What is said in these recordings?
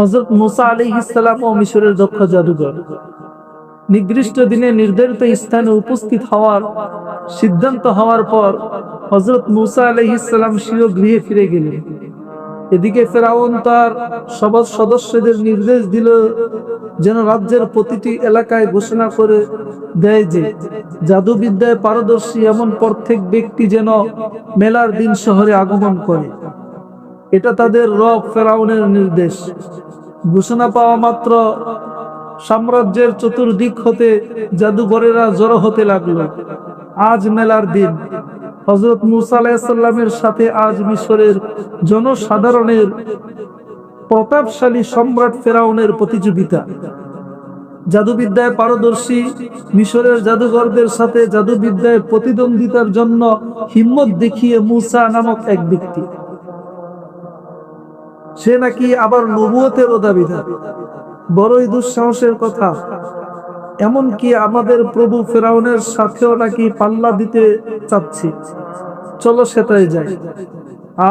হজরত মুসা আলী ইসলাম ও মিশরের দক্ষ জাদুঘর। নির্দিষ্ট দিনে নির্ধারিত স্থানে উপস্থিত হওয়ার, সিদ্ধান্ত হওয়ার পর হজরত মুসা আলী ইসলাম স্বীয় গৃহে ফিরে গেলেন। এদিকে ফেরাউন তার সবার সদস্যদের নির্দেশ দিল যেন রাজ্যের প্রতিটি এলাকায় ঘোষণা করে দেয় যে, জাদুবিদ্যায় পারদর্শী এমন প্রত্যেক ব্যক্তি যেন মেলার দিন শহরে আগমন করে। এটা তাদের রব ফেরাউনের নির্দেশ। ঘোষণা পাওয়া মাত্র সাম্রাজ্যের চতুর্দিক হতে জাদুঘরেরা জড়ো হতে লাগল। আজ মেলার দিন। হজরত মুসা সাথে আজ মিশরের জনসাধারণের প্রতাপশালী সম্রাট ফেরাউনের প্রতিযোগিতা। জাদুবিদ্যায় পারদর্শী মিশরের জাদুঘরদের সাথে জাদুবিদ্যায় প্রতিদ্বন্দ্বিতার জন্য হিম্মত দেখিয়ে মুসা নামক এক ব্যক্তি। সে নাকি আবার নবুয়তেরও দাবিদার বড়ই দুঃসাহসের কথা। এমনকি আমাদের প্রভু ফেরাউনের সাথেও নাকি পাল্লা দিতে চাচ্ছি। চলো সেটাই যাই।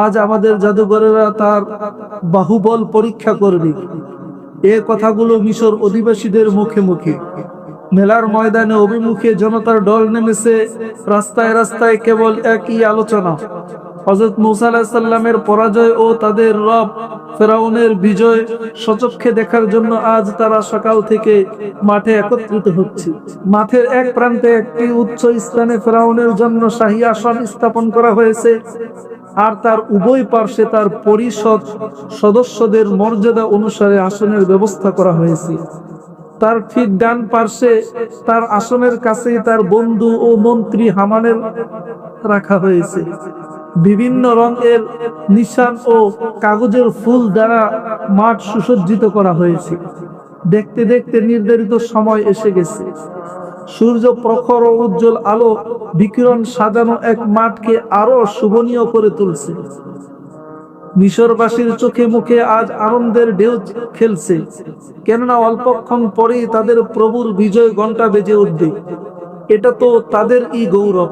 আজ আমাদের জাদুঘরেরা তার বাহুবল পরীক্ষা করবে। এ কথাগুলো মিশর অধিবাসীদের মুখে মুখে। মেলার ময়দানে অভিমুখে জনতার ডল নেমেছে। রাস্তায় রাস্তায় কেবল একই আলোচনা। হজরত মুসা আলাহিসাল্লামের পরাজয় ও তাদের রব ফেরাউনের বিজয় সচক্ষে দেখার জন্য আজ তারা সকাল থেকে মাঠে একত্রিত হচ্ছে। মাঠের এক প্রান্তে একটি উচ্চ স্থানে ফেরাউনের জন্য শাহী আসন স্থাপন করা হয়েছে আর তার উভয় পার্শ্বে তার পরিষদ সদস্যদের মর্যাদা অনুসারে আসনের ব্যবস্থা করা হয়েছে। তার ঠিক ডান পার্শ্বে তার আসনের কাছেই তার বন্ধু ও মন্ত্রী হামানের রাখা হয়েছে। বিভিন্ন রঙের নিশান ও কাগজের ফুল দ্বারা মাঠ সুসজ্জিত করা হয়েছে। দেখতে দেখতে নির্ধারিত সময় এসে গেছে। সূর্য প্রখর ও উজ্জ্বল আলো বিকিরণ সাজানো এক মাঠকে আরও শুভনীয় করে তুলছে। মিশরবাসীর চোখে মুখে আজ আনন্দের ঢেউ খেলছে। কেননা অল্পক্ষণ পরেই তাদের প্রভুর বিজয় ঘণ্টা বেজে উঠবে। এটা তো তাদের ই গৌরব।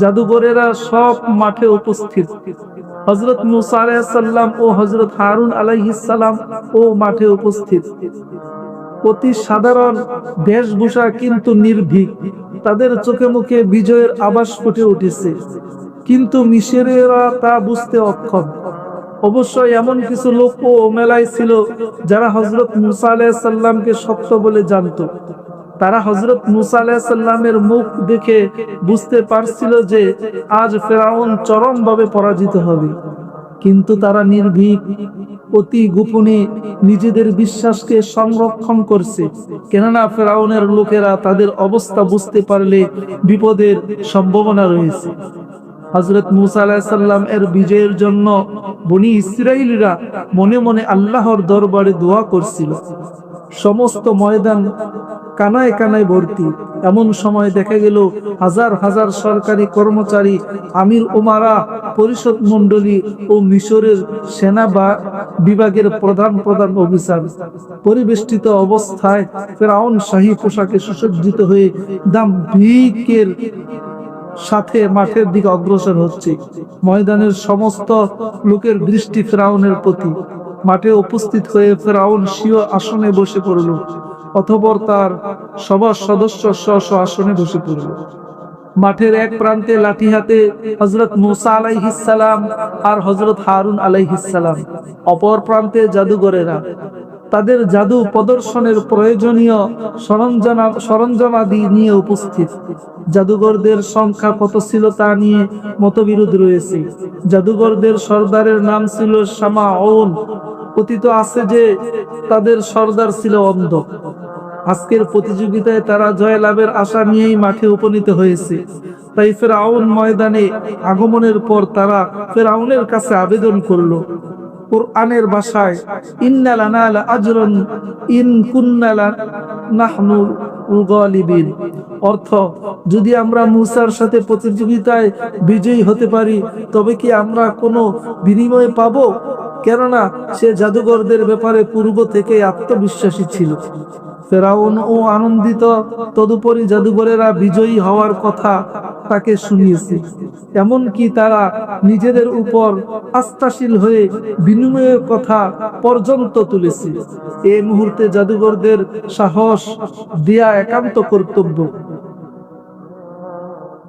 জাদুঘরেরা সব মাঠে উপস্থিত। হজরত মুসা ও হজরত হারুন আলাইহিসাল্লাম ও মাঠে উপস্থিত। অতি সাধারণ বেশভূষা কিন্তু নির্ভীক। তাদের চোখে মুখে বিজয়ের আভাস ফুটে উঠেছে। কিন্তু মিশরেরা তা বুঝতে অক্ষম। অবশ্যই এমন কিছু লোক ও মেলায় ছিল যারা হজরত মুসা আলাইসাল্লামকে সত্য বলে জানতো। তারা হজরত মুসা মুখ দেখে বুঝতে পারছিল যে আজ ফেরাউন চরমভাবে পরাজিত হবে। কিন্তু তারা নির্ভীক, অতি গোপনে নিজেদের বিশ্বাসকে সংরক্ষণ করছে। কেননা ফেরাউনের লোকেরা তাদের অবস্থা বুঝতে পারলে বিপদের সম্ভাবনা রয়েছে। হজরত মুসা এর বিজয়ের জন্য বনি ইসরায়েলিরা মনে মনে আল্লাহর দরবারে দোয়া করছিল। সমস্ত ময়দান কানায় কানায় ভর্তি। এমন সময় দেখা গেল হাজার হাজার সরকারি কর্মচারী, আমির ওমারা পরিষদ মন্ডলী ও মিশরের সেনা বা বিভাগের প্রধান প্রধান অফিসার। পরিবেষ্টিত অবস্থায় ফেরাউন শাহী পোশাকে সুসজ্জিত হয়ে দাম ভিকের সাথে মাঠের দিকে অগ্রসর হচ্ছে। ময়দানের সমস্ত লোকের দৃষ্টি ফেরাউনের প্রতি। মাঠে উপস্থিত হয়ে ফেরাউন স্বীয় আসনে বসে পড়ল। অথবর তার সবার সদস্য স্ব আসনে বসে পড়ল। মাঠের এক প্রান্তে লাঠি হাতে হজরত মুসা আলাইহিসালাম আর হজরত হারুন আলাইহিসালাম অপর প্রান্তে জাদুঘরেরা। তাদের জাদু প্রদর্শনের প্রয়োজনীয় সরঞ্জাম, সরঞ্জামাদি নিয়ে উপস্থিত। জাদুঘরদের সংখ্যা কত ছিল তা নিয়ে মতবিরোধ রয়েছে। জাদুঘরদের সর্দারের নাম ছিল শামাউন। কথিত আছে যে তাদের সর্দার ছিল অন্ধ। আজকের প্রতিযোগিতায় তারা জয় লাভের আশা নিয়েই মাঠে উপনীত হয়েছে। তাই ফেরাউন ময়দানে আগমনের পর তারা ফেরাউনের কাছে আবেদন করল। কোরআনের ভাষায়, ইন্না লানা লা আজরন ইন কুন্না নাহনু গালিবিন। অর্থ, যদি আমরা মুসার সাথে প্রতিযোগিতায় বিজয়ী হতে পারি, তবে কি আমরা কোনো বিনিময় পাবো? কেননা সে জাদুঘরদের ব্যাপারে পূর্ব থেকে আত্মবিশ্বাসী ছিল। ফেরাউন ও আনন্দিত, তদুপরি জাদুঘরেরা বিজয়ী হওয়ার কথা তাকে শুনিয়েছে। এমনকি তারা নিজেদের উপর আস্থাশীল হয়ে বিনিময়ের কথা পর্যন্ত তুলেছে। এই মুহূর্তে জাদুঘরদের সাহস দেয়া একান্ত কর্তব্য।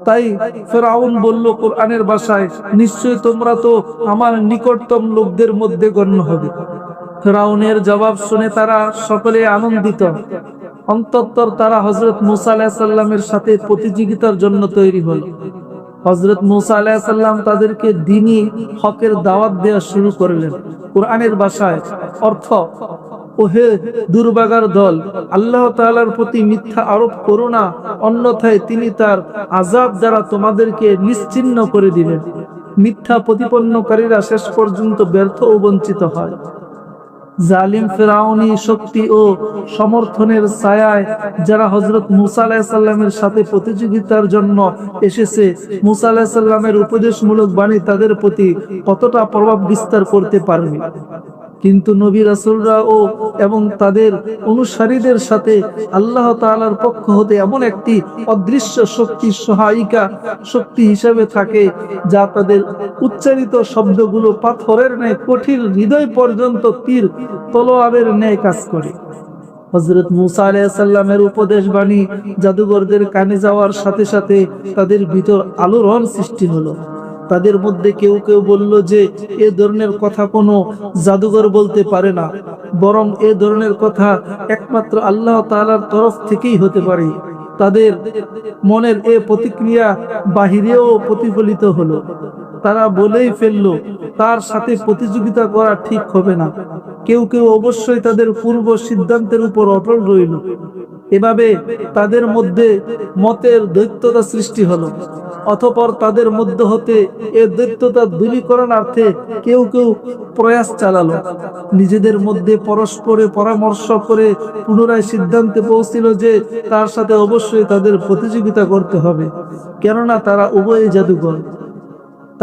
তাই ফেরাউন বলল, কোরআনের বাসায় নিশ্চয় তোমরা তো আমার নিকটতম লোকদের মধ্যে গণ্য হবে। ফেরাউনের জবাব শুনে তারা সকলে আনন্দিত। অন্তঃতর তারা হজরত মুসা আলাহিসাল্লামের সাথে প্রতিযোগিতার জন্য তৈরি হল। হজরত মুসা আলাহিসাল্লাম তাদেরকে দিনই হকের দাওয়াত দেওয়া শুরু করলেন। কোরআনের বাসায় অর্থ, ওহে দুর্বাগার দল, আল্লাহ তাআলার প্রতি মিথ্যা আরোপ করো না, অন্যথায় তিনি তার আজাব দ্বারা তোমাদেরকে নিশ্চিন্ন করে দিবেন। মিথ্যা প্রতিপন্নকারীরা শেষ পর্যন্ত ব্যর্থ ও বঞ্চিত হয়। জালিম ফেরাউনি শক্তি ও সমর্থনের ছায়ায় যারা হজরত মুসা আলাহিসাল্লামের সাথে প্রতিযোগিতার জন্য এসেছে, মুসা আলাহিসাল্লামের উপদেশমূলক বাণী তাদের প্রতি কতটা প্রভাব বিস্তার করতে পারবে? কিন্তু নবী রাসুলরা ও এবং তাদের অনুসারীদের সাথে আল্লাহ তাআলার পক্ষ হতে এমন একটি অদৃশ্য শক্তি সহায়িকা শক্তি হিসেবে থাকে যা তাদের উচ্চারিত শব্দগুলো পাথরের ন্যায়, কঠিন হৃদয় পর্যন্ত তীর তলোয়ারের ন্যায় কাজ করে। হজরত মুসা আলাইসাল্লামের উপদেশ বাণী জাদুঘরদের কানে যাওয়ার সাথে সাথে তাদের ভিতর আলোড়ন সৃষ্টি হলো। তাদের মধ্যে কেউ কেউ বলল যে, এ ধরনের কথা কোনো জাদুঘর বলতে পারে না। বরং এ ধরনের কথা একমাত্র আল্লাহ তালার তরফ থেকেই হতে পারে। তাদের মনের এ প্রতিক্রিয়া বাহিরেও প্রতিফলিত হলো। তারা বলেই ফেলল, তার সাথে প্রতিযোগিতা করা ঠিক হবে না। কেউ কেউ অবশ্যই তাদের পূর্ব সিদ্ধান্তের উপর অটল রইল। এভাবে তাদের মধ্যে মতের দৈত্যতা সৃষ্টি হলো। অথপর তাদের মধ্যে হতে এ দৈত্যতা দূরীকরণার্থে কেউ কেউ প্রয়াস চালালো। নিজেদের মধ্যে পরস্পরে পরামর্শ করে পুনরায় সিদ্ধান্তে পৌঁছিল যে তার সাথে অবশ্যই তাদের প্রতিযোগিতা করতে হবে। কেননা তারা উভয় জাদুঘর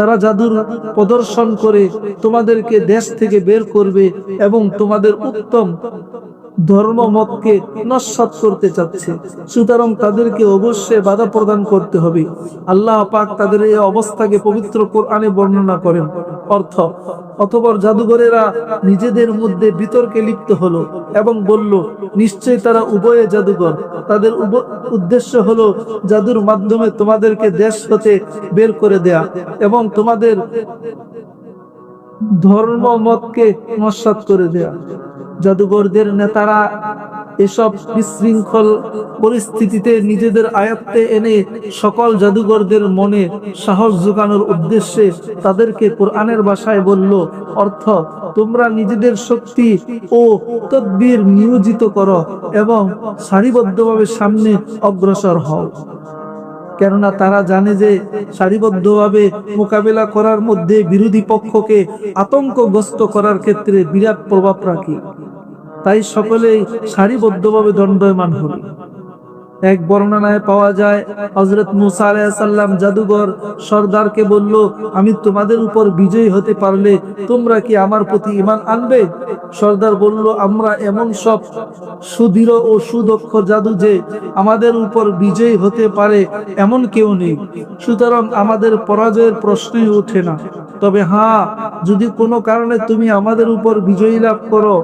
তারা জাদুর প্রদর্শন করে তোমাদেরকে দেশ থেকে বের করবে এবং তোমাদের উত্তম ধর্ম মতকে নস্বাত করতে চাচ্ছে। সুতরাং তাদেরকে অবশ্যই বাধা প্রদান করতে হবে। আল্লাহ পাক তাদের এই অবস্থাকে পবিত্র কোরআনে বর্ণনা করেন। অর্থ অথবা জাদুঘরেরা নিজেদের মধ্যে বিতর্কে লিপ্ত হলো এবং বলল নিশ্চয় তারা উভয়ে জাদুঘর। তাদের উদ্দেশ্য হলো জাদুর মাধ্যমে তোমাদেরকে দেশ হতে বের করে দেয়া এবং তোমাদের ধর্ম মতকে নস্বাত করে দেয়া। জাদুঘরদের নেতারা এসব বিশৃঙ্খল পরিস্থিতিতে নিজেদের আয়ত্তে এনে সকল জাদুঘরদের মনে সাহস যোগানোর উদ্দেশ্যে তাদেরকে কোরআনের ভাষায় বলল, অর্থ, তোমরা নিজেদের শক্তি ও তদ্বির নিয়োজিত করো এবং সারিবদ্ধভাবে সামনে অগ্রসর হও। কেননা তারা জানে যে সারিবদ্ধভাবে মোকাবেলা করার মধ্যে বিরোধী পক্ষকে আতঙ্কগ্রস্ত করার ক্ষেত্রে বিরাট প্রভাব রাখে। তাই সকলেই সারিবদ্ধভাবে দণ্ডয়মান হল এক বর্ণনায় পাওয়া যায় হজরত মুসা আলাইসাল্লাম জাদুঘর সর্দারকে বলল, আমি তোমাদের উপর বিজয়ী হতে পারলে তোমরা কি আমার প্রতি ইমান আনবে? সর্দার বলল, আমরা এমন সব সুদৃঢ় ও সুদক্ষ জাদু যে আমাদের উপর বিজয়ী হতে পারে এমন কেউ নেই। সুতরাং আমাদের পরাজয়ের প্রশ্নই ওঠে না। তবে হ্যাঁ যদি কোনো কারণে তুমি আমাদের উপর বিজয়ী লাভ করো,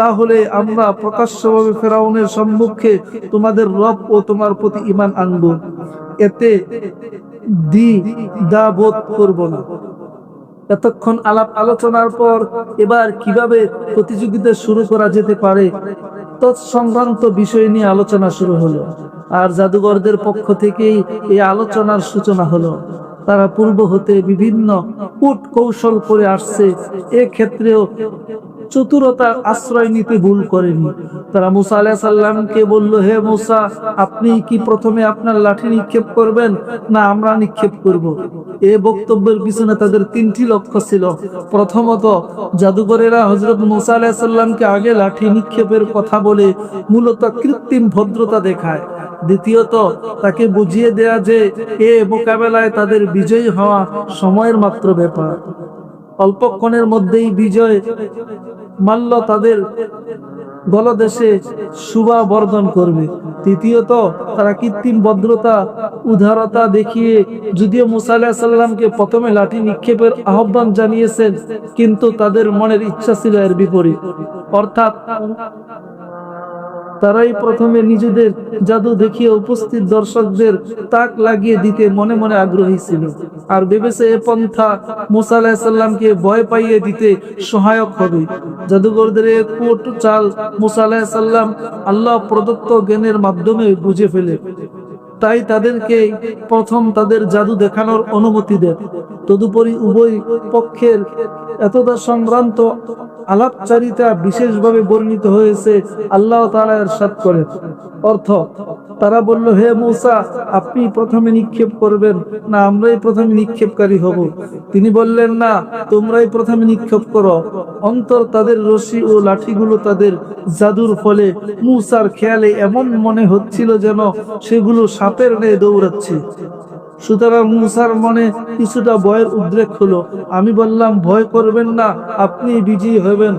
তাহলে আমরা প্রকাশ্যভাবে ফেরাউনের সম্মুখে তোমাদের রব ও তোমার প্রতি ইমান আনব। এতে দি দা বোধ করব না। এতক্ষণ আলাপ আলোচনার পর এবার কীভাবে প্রতিযোগিতা শুরু করা যেতে পারে তৎসংক্রান্ত বিষয় নিয়ে আলোচনা শুরু হলো। আর জাদুঘরদের পক্ষ থেকেই এই আলোচনার সূচনা হলো। তারা পূর্ব হতে বিভিন্ন কূট কৌশল করে আসছে। এক্ষেত্রেও চতুরতার আশ্রয় নিতে ভুল করেনি। তারা মুসা আলাহ সাল্লামকে বলল, হে মুসা, আপনি কি প্রথমে আপনার লাঠি নিক্ষেপ করবেন না আমরা নিক্ষেপ করব। এ বক্তব্যের পিছনে তাদের তিনটি লক্ষ্য ছিল। প্রথমত জাদুঘরেরা হজরত মুসা আলাহ সাল্লামকে আগে লাঠি নিক্ষেপের কথা বলে মূলত কৃত্রিম ভদ্রতা দেখায়। দ্বিতীয়ত, তাকে বুঝিয়ে দেয়া যে এ মোকাবেলায় তাদের বিজয়ী হওয়া সময়ের মাত্র ব্যাপার। অল্পক্ষণের মধ্যেই বিজয় মাল্য তাদের গলদেশে শুভা বর্ধন করবে। তৃতীয়ত, তারা কৃত্রিম ভদ্রতা, উদারতা দেখিয়ে যদিও মুসা আলাহিসাল্লামকে প্রথমে লাঠি নিক্ষেপের আহ্বান জানিয়েছেন, কিন্তু তাদের মনের ইচ্ছা ছিল এর বিপরীত। অর্থাৎ তারাই প্রথমে নিজেদের জাদু দেখিয়ে উপস্থিত দর্শকদের তাক লাগিয়ে দিতে মনে মনে আগ্রহী ছিল। আর ভেবেছে এ পন্থা মুসা ভয় পাইয়ে দিতে সহায়ক হবে। জাদুঘরদের কোট চাল মুসা আল্লাহ প্রদত্ত জ্ঞানের মাধ্যমে বুঝে ফেলে। তাই তাদেরকে প্রথম তাদের জাদু দেখানোর অনুমতি দেন তদুপরি উভয় পক্ষের এতটা সংক্রান্ত আলাপচারিতা বিশেষভাবে বর্ণিত হয়েছে, আল্লাহ তাআলা এরশাদ করেন অর্থ, তারা বলল, হে মৌসা, আপনি প্রথমে নিক্ষেপ করবেন, না, আমরাই প্রথমে নিক্ষেপকারী হব। তিনি বললেন, না, তোমরাই প্রথমে নিক্ষেপ করো। অন্তর তাদের রশি ও লাঠিগুলো তাদের জাদুর ফলে মূসার খেয়ালে এমন মনে হচ্ছিল যেন সেগুলো সাপের ন্যায় দৌড়াচ্ছে। সুতরাং মুসার মনে কিছুটা ভয়ের উদ্রেক হলো। আমি বললাম, ভয় করবেন না, আপনি বিজয়ী হবেন।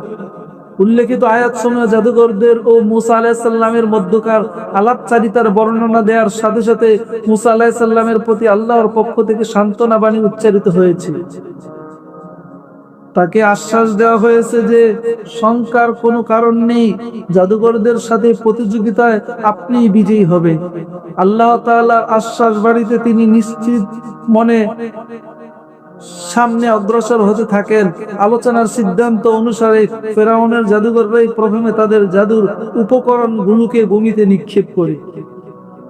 উল্লেখিত আয়াত সময় জাদুঘরদের ও মুসা আলাহিসাল্লামের মধ্যকার আলাপচারিতার বর্ণনা দেওয়ার সাথে সাথে মুসা আলাহিসাল্লামের প্রতি আল্লাহর পক্ষ থেকে সান্ত্বনা বাণী উচ্চারিত হয়েছে। তাকে আশ্বাস দেওয়া হয়েছে যে শঙ্কার কোনো কারণ নেই। জাদুঘরদের সাথে প্রতিযোগিতায় আপনি বিজয়ী হবে আল্লাহ তাআলার আশ্বাস বাড়িতে তিনি নিশ্চিত মনে সামনে অগ্রসর হতে থাকেন। আলোচনার সিদ্ধান্ত অনুসারে ফেরাউনের জাদুঘররাই প্রথমে তাদের জাদুর উপকরণগুলোকে ভূমিতে নিক্ষেপ করে।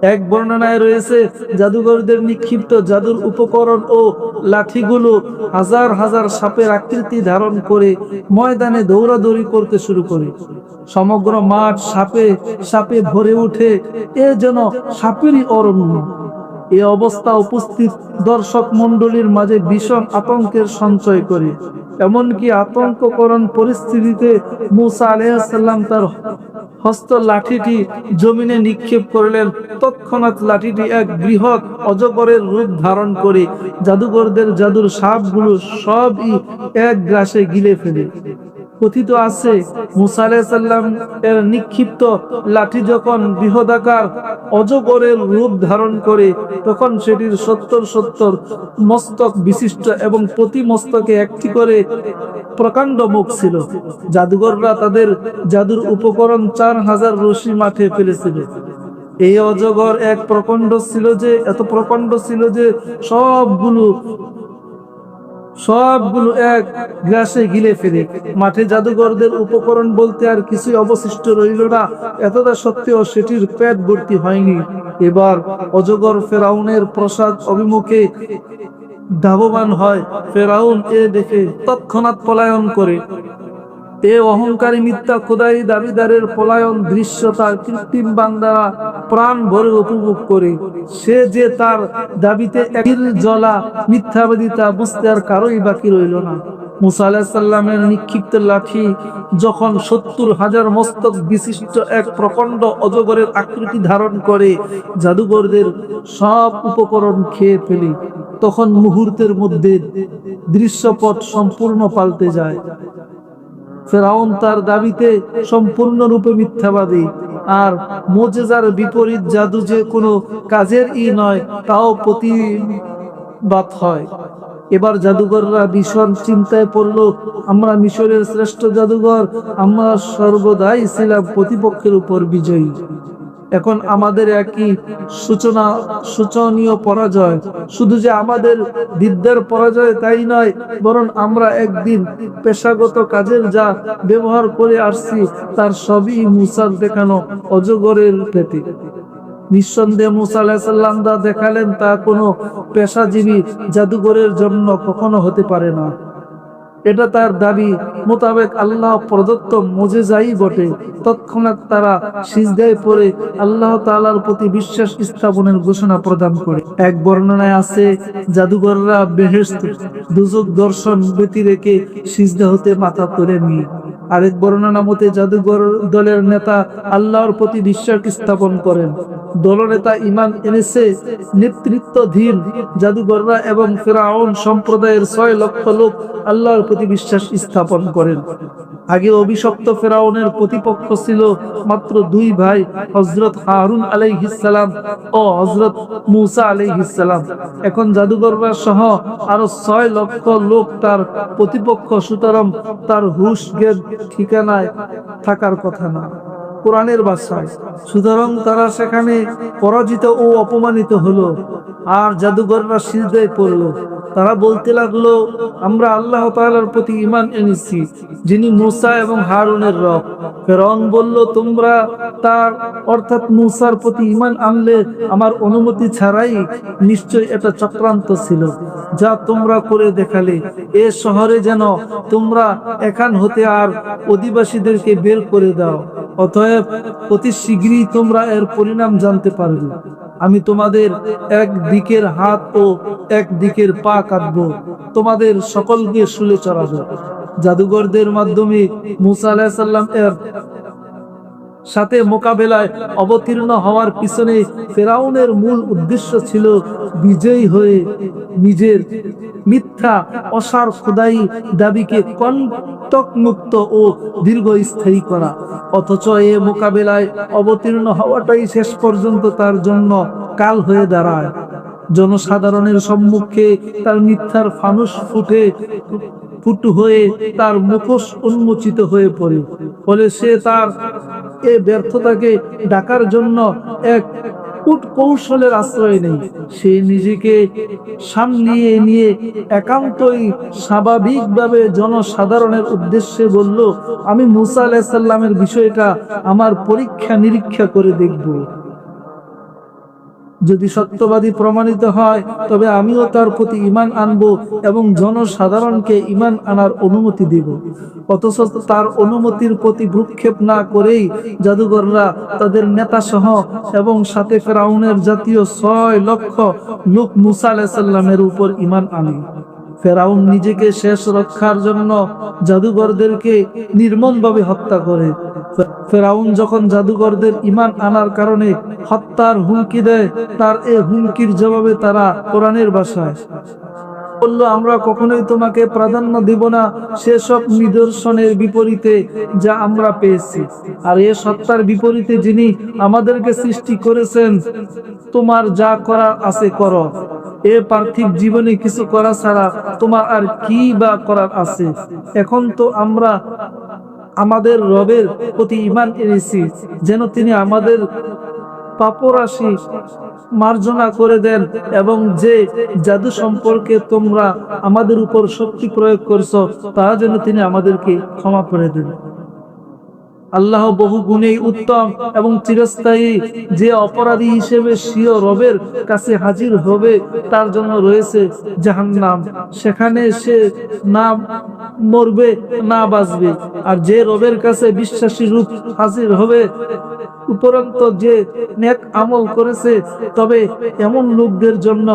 এক বর্ণনায় রয়েছে, জাদুঘরদের নিক্ষিপ্ত জাদুর উপকরণ ও লাঠিগুলো হাজার হাজার সাপের আকৃতি ধারণ করে ময়দানে দৌড়াদৌড়ি করতে শুরু করে। সমগ্র মাঠ সাপে সাপে ভরে ওঠে এ যেন সাপেরই অরণ্য। এ অবস্থা উপস্থিত দর্শক মন্ডলীর মাঝে ভীষণ আতঙ্কের সঞ্চয় করে। এমনকি আতঙ্ককরণ পরিস্থিতিতে মুসা আলাইসাল্লাম তার হস্ত লাঠিটি জমিনে নিক্ষেপ করলেন। তৎক্ষণাৎ লাঠিটি এক বৃহৎ অজগরের রূপ ধারণ করে জাদুকরদের জাদুর সাপগুলো সবই এক গ্রাসে গিলে ফেলে। কথিত আছে, মুসা আলাইসাল্লাম এর নিক্ষিপ্ত লাঠি যখন বৃহদাকার অজগরের রূপ ধারণ করে, তখন সেটির সত্তর সত্তর মস্তক বিশিষ্ট এবং প্রতি মস্তকে একটি করে প্রকাণ্ড মুখ ছিল। জাদুঘররা তাদের জাদুর উপকরণ চার হাজার রশি মাঠে ফেলেছিল। এই অজগর এক প্রকাণ্ড ছিল যে, এত প্রকাণ্ড ছিল যে সবগুলো সবগুলো এক গ্লাসে গিলে ফেলে। মাঠে জাদুঘরদের উপকরণ বলতে আর কিছুই অবশিষ্ট রইল না। এতটা সত্ত্বেও সেটির পেট ভর্তি হয়নি। এবার অজগর ফেরাউনের প্রসাদ অভিমুখে ধাবমান হয়। ফেরাউন এ দেখে তৎক্ষণাৎ পলায়ন করে। এ অহংকারী মিথ্যা খোদাই দাবিদারের পলায়ন দৃশ্য তার কৃত্রিম বান্দারা প্রাণ ভরে উপভোগ করে। সে যে তার দাবিতে একিল জ্বলা মিথ্যাবাদী তা বুঝতে আর কারোই বাকি রইল না। মুসা নিক্ষিপ্ত লাঠি যখন সত্তর হাজার মস্তক বিশিষ্ট এক প্রকাণ্ড অজগরের আকৃতি ধারণ করে জাদুঘরদের সব উপকরণ খেয়ে ফেলে, তখন মুহূর্তের মধ্যে দৃশ্যপট সম্পূর্ণ পাল্টে যায়। ফেরাউন তার দাবিতে সম্পূর্ণরূপে মিথ্যাবাদী। আর মোজেজার বিপরীত জাদু যে কোনো কাজের ই নয়, তাও প্রতিবাদ হয়। এবার জাদুঘররা ভীষণ চিন্তায় পড়ল, আমরা মিশরের শ্রেষ্ঠ জাদুঘর, আমরা সর্বদাই ছিলাম প্রতিপক্ষের উপর বিজয়ী। এখন আমাদের একই সূচনা, সূচনীয় পরাজয়। শুধু যে আমাদের বিদ্যার পরাজয় তাই নয়, বরং আমরা একদিন পেশাগত কাজের যা ব্যবহার করে আসছি, তার সবই মুসার দেখানো অজগরের প্রতি নিঃসন্দেহে মুসা আলাহিসাল্লাম দেখালেন তা কোনো পেশাজীবী জাদুঘরের জন্য কখনো হতে পারে না। এটা তার দাবি মোতাবেক আল্লাহ প্রদত্ত মজেজাই বটে। তৎক্ষণাৎ তারা সিজদায় পড়ে আল্লাহ তাআলার প্রতি বিশ্বাস স্থাপনের ঘোষণা প্রদান করে। এক বর্ণনায় আছে, জাদুঘররা বেহেশত, দুজক দর্শন ব্যতি রেখে সিজদা হতে মাথা তোলেননি আরেক বর্ণনা মতে, জাদুঘর দলের নেতা আল্লাহর প্রতি বিশ্বাস স্থাপন করেন। দলনেতা ইমান এনেছে, নেতৃত্বধীন জাদুঘররা এবং ফেরাউন সম্প্রদায়ের ছয় লক্ষ লোক আল্লাহর প্রতি বিশ্বাস স্থাপন করেন। আগে অভিশপ্ত ফেরাউনের প্রতিপক্ষ ছিল মাত্র দুই ভাই হজরত হারুন আলাইহিসালাম ও হজরত মুসা আলাইহিসালাম এখন জাদুঘররা সহ আরও ছয় লক্ষ লোক তার প্রতিপক্ষ সুতরাং তার হুশ গেদ ঠিকানায় থাকার কথা না। কোরআনের বাসায় সুতরাং তারা সেখানে পরাজিত ও অপমানিত হলো, আর জাদুঘররা সিজদায় পড়ল। তারা বলতে লাগল, আমরা আল্লাহ তাআলার প্রতি ঈমান এনেছি, যিনি মুসা এবং হারুনের রব। ফেরন বলল, তোমরা তার, অর্থাৎ মুসার প্রতি ঈমান আনলে আমার অনুমতি ছাড়াই নিশ্চয় এটা চক্রান্ত ছিল, যা তোমরা করে দেখালে। এ শহরে যেন তোমরা এখান হতে আর অধিবাসীদেরকে বের করে দাও। অতএব অতি শীঘ্রই তোমরা এর পরিণাম জানতে পারবে। আমি তোমাদের এক দিকের হাত ও এক দিকের পা কাটব, তোমাদের সকলকে শুলে চড়াবো। জাদুঘরদের মাধ্যমে মুসা আলাহিসাল্লাম এর সাথে মোকাবেলায় অবতীর্ণ হওয়ার পিছনে ফেরাউনের মূল উদ্দেশ্য ছিল বিজয়ী হয়ে নিজের মিথ্যা, অসার খোদাই দাবিকে কণ্টক মুক্ত ও দীর্ঘস্থায়ী করা। অথচ এ মোকাবেলায় অবতীর্ণ হওয়াটাই শেষ পর্যন্ত তার জন্য কাল হয়ে দাঁড়ায়। জনসাধারণের সম্মুখে তার মিথ্যার ফানুস ফুটে, ফুটু হয়ে তার মুখোশ উন্মোচিত হয়ে পড়ে। ফলে সে তার এ ব্যর্থতাকে ডাকার জন্য এক কৌশলের আশ্রয় নেই। সে নিজেকে সামনে নিয়ে একান্তই স্বাভাবিকভাবে জনসাধারণের উদ্দেশ্যে বলল, আমি মুসা আলাহিসাল্লামের বিষয়টা আমার পরীক্ষা নিরীক্ষা করে দেখব। যদি সত্যবাদী প্রমাণিত হয়, তবে আমিও তার প্রতি ইমান আনব এবং জনসাধারণকে ইমান আনার অনুমতি দেব। অথচ তার অনুমতির প্রতি ভ্রুক্ষেপ না করেই জাদুঘররা তাদের নেতা সহ এবং সাথে ফেরাউনের জাতীয় ছয় লক্ষ লোক মুসা আলাহিসাল্লামের উপর ইমান আনে। ফেরাউন নিজেকে শেষ রক্ষার জন্য জাদুঘরদেরকে নির্মমভাবে হত্যা করে। ফেরাউন যখন জাদুঘরদের ইমান আনার কারণে হত্যার হুমকি দেয়, তার এ হুমকির জবাবে তারা কোরআনের ভাষায় বলল, আমরা কখনোই তোমাকে প্রাধান্য দিব না সেসব নিদর্শনের বিপরীতে যা আমরা পেয়েছি। আর এ সত্তার বিপরীতে যিনি আমাদেরকে সৃষ্টি করেছেন, তোমার যা করার আছে করো। এ পার্থিব জীবনে কিছু করা ছাড়া তোমার আর কি বা করার আছে? এখন তো আমরা আমাদের রবের প্রতি ইমান এনেছি, যেন তিনি আমাদের পাপরাশি মার্জনা করে দেন এবং যে জাদু সম্পর্কে তোমরা আমাদের উপর শক্তি প্রয়োগ করছ, তা যেন তিনি আমাদেরকে ক্ষমা করে দেন। আল্লাহ বহু গুণেই উত্তম এবং চিরস্থায়ী। যে অপরাধী হিসেবে স্বীয় রবের কাছে হাজির হবে, তার জন্য রয়েছে জাহান্নাম। সেখানে সে না মরবে, না বাঁচবে। আর যে রবের কাছে বিশ্বাসী রূপ হাজির হবে, উপরন্ত যে নেক আমল করেছে, তবে এমন লোকদের জন্য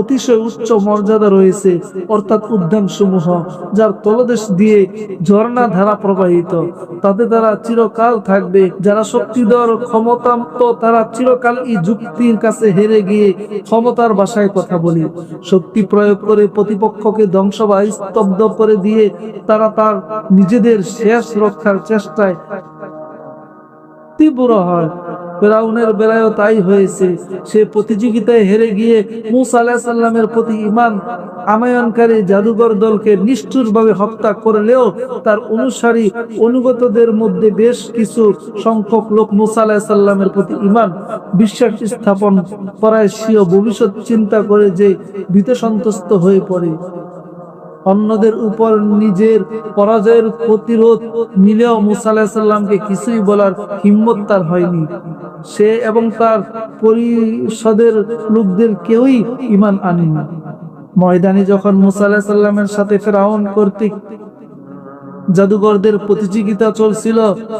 অতিশয় উচ্চ মর্যাদা রয়েছে, অর্থাৎ উদ্যান সমূহ যার তলদেশ দিয়ে ঝর্ণা ধারা প্রবাহিত তাতে তারা চিরকাল থাকবে। যারা শক্তিধর ক্ষমতা তারা চিরকাল এই যুক্তির কাছে হেরে গিয়ে ক্ষমতার ভাষায় কথা বলে। শক্তি প্রয়োগ করে প্রতিপক্ষকে ধ্বংস বা স্তব্ধ করে দিয়ে তারা তার নিজেদের শেষ রক্ষার চেষ্টায় তীব্র হয়। ফেরাউনের বেলায়ও তাই হয়েছে। সে প্রতিযোগিতায় হেরে গিয়ে মুসা আলাহিসাল্লামের প্রতি ইমান আমায়নকারী জাদুঘর দলকে নিষ্ঠুরভাবে হত্যা করলেও তার অনুসারী অনুগতদের মধ্যে বেশ কিছু সংখ্যক লোক মুসা আলাহিসাল্লামের প্রতি ইমান বিশ্বাস স্থাপন করায় স্বীয় ভবিষ্যৎ চিন্তা করে যে ভীত সন্তুষ্ট হয়ে পড়ে। অন্যদের উপর নিজের পরাজয়ের প্রতিরোধ নিলেও মুসা কিছুই বলার হিম্মত তার হয়নি। সে এবং তার পরিষদের লোকদের কেউই ইমান আনেনি। ময়দানে যখন মুসা সাথে ফেরাউন কর্তৃক জাদুঘরদের প্রতিযোগিতা চলছিল,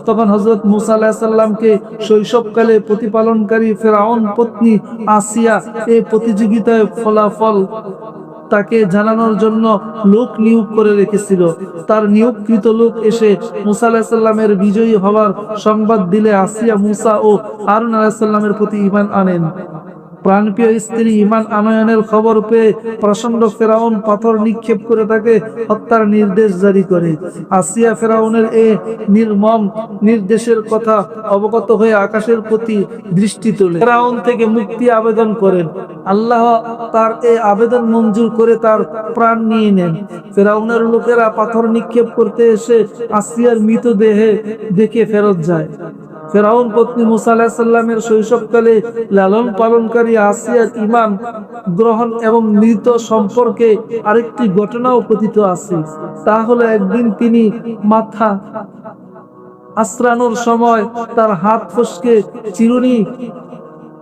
তখন হজরত মুসা আলাহিসাল্লামকে শৈশবকালে প্রতিপালনকারী ফেরাউন পত্নী আসিয়া এই প্রতিযোগিতায় ফলাফল তাকে জানানোর জন্য লোক নিয়োগ করে রেখেছিল। তার নিয়োগকৃত লোক এসে মুসা আলাহিসাল্লামের বিজয়ী হওয়ার সংবাদ দিলে আসিয়া মুসা ও আরুন আলাহিসাল্লামের প্রতি ইমান আনেন। প্রাণপ্রিয় স্ত্রী ইমান আনয়নের খবর পেয়ে প্রচণ্ড ফেরাউন পাথর নিক্ষেপ করে তাকে হত্যার নির্দেশ জারি করে। আসিয়া ফেরাউনের এ নির্মম নির্দেশের কথা অবগত হয়ে আকাশের প্রতি দৃষ্টি তোলে। ফেরাউন থেকে মুক্তি আবেদন করেন। আল্লাহ তার এ আবেদন মঞ্জুর করে তার প্রাণ নিয়ে নেন। ফেরাউনের লোকেরা পাথর নিক্ষেপ করতে এসে আসিয়ার মৃতদেহে দেখে ফেরত যায়। ফেরাউন পত্নী মুসা আলাহিসাল্লামের শৈশবকালে লালন পালনকারী আসিয়াত ইমাম গ্রহণ এবং মৃত সম্পর্কে আরেকটি ঘটনাও কথিত আছে। তা একদিন তিনি মাথা আশ্রানোর সময় তার হাত ফসকে চিরুনি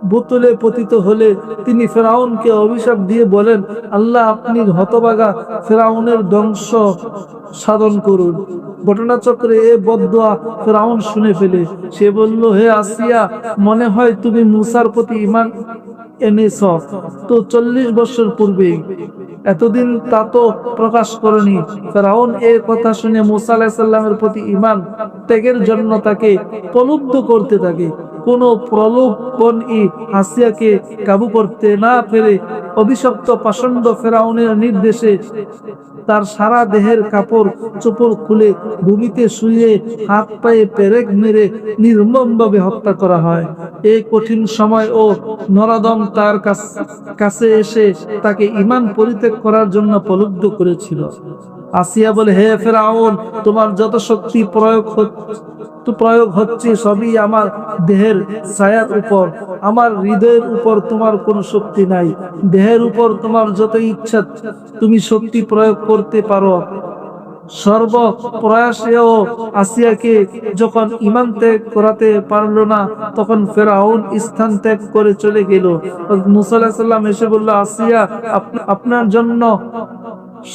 বোতলে পতিত হলে তিনি ফেরাউনকে অভিশাপ দিয়ে বলেন, আল্লাহ, আপনি হতবাগা ফেরাউনের ধ্বংস সাধন করুন। ঘটনাচক্রে এ বদোয়া ফেরাউন শুনে ফেলে। সে বলল, হে আসিয়া, মনে হয় তুমি মুসার প্রতি ইমান এনেছ। তো চল্লিশ বছর পূর্বে এতদিন তা তো প্রকাশ করেনি। ফেরাউন এর কথা শুনে মুসা আলাহিসাল্লামের প্রতি ইমান ত্যাগের জন্য তাকে প্রলুব্ধ করতে থাকে। কোন প্রলোভন ই হাসিয়াকে কাবু করতে না পেরে অভিশপ্ত পাষণ্ড ফেরাউনের নির্দেশে তার সারা দেহের কাপড় চোপড় খুলে ভূমিতে শুয়ে হাত পায়ে পেরেক মেরে নির্মম ভাবে হত্যা করা হয়। এই কঠিন সময় ও নরাদম তার কাছ- এসে তাকে ইমান পরিত্যাগ করার জন্য প্রলুব্ধ করেছিল। আসিয়া বলে, হে ফেরাউন, তোমার যত শক্তি প্রয়োগ প্রয়োগ হচ্ছে সবই আমার দেহের ছায়ার উপর। আমার হৃদয়ের উপর তোমার কোনো শক্তি নাই। দেহের উপর তোমার যত ইচ্ছা তুমি শক্তি প্রয়োগ করতে পারো। সর্ব প্রয়াসেও আসিয়াকে যখন ইমান ত্যাগ করাতে পারল না, তখন ফেরাউন স্থান ত্যাগ করে চলে গেল। মুসাল্লাহ সাল্লাম এসে বলল, আসিয়া আপনার জন্য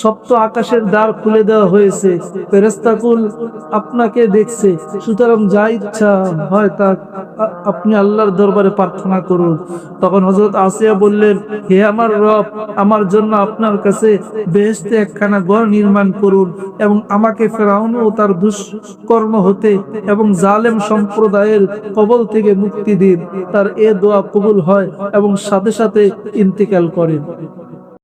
সপ্ত আকাশের দ্বার খুলে দেওয়া হয়েছে। ফেরেস্তাকুল আপনাকে দেখছে। সুতরাং যা ইচ্ছা হয় তা আপনি আল্লাহর দরবারে প্রার্থনা করুন। তখন হজরত আসিয়া বললেন, হে আমার রব, আমার জন্য আপনার কাছে বেহেস্তে একখানা ঘর নির্মাণ করুন এবং আমাকে ফেরাউন ও তার দুষ্কর্ম হতে এবং জালেম সম্প্রদায়ের কবল থেকে মুক্তি দিন। তার এ দোয়া কবুল হয় এবং সাথে সাথে ইন্তেকাল করেন।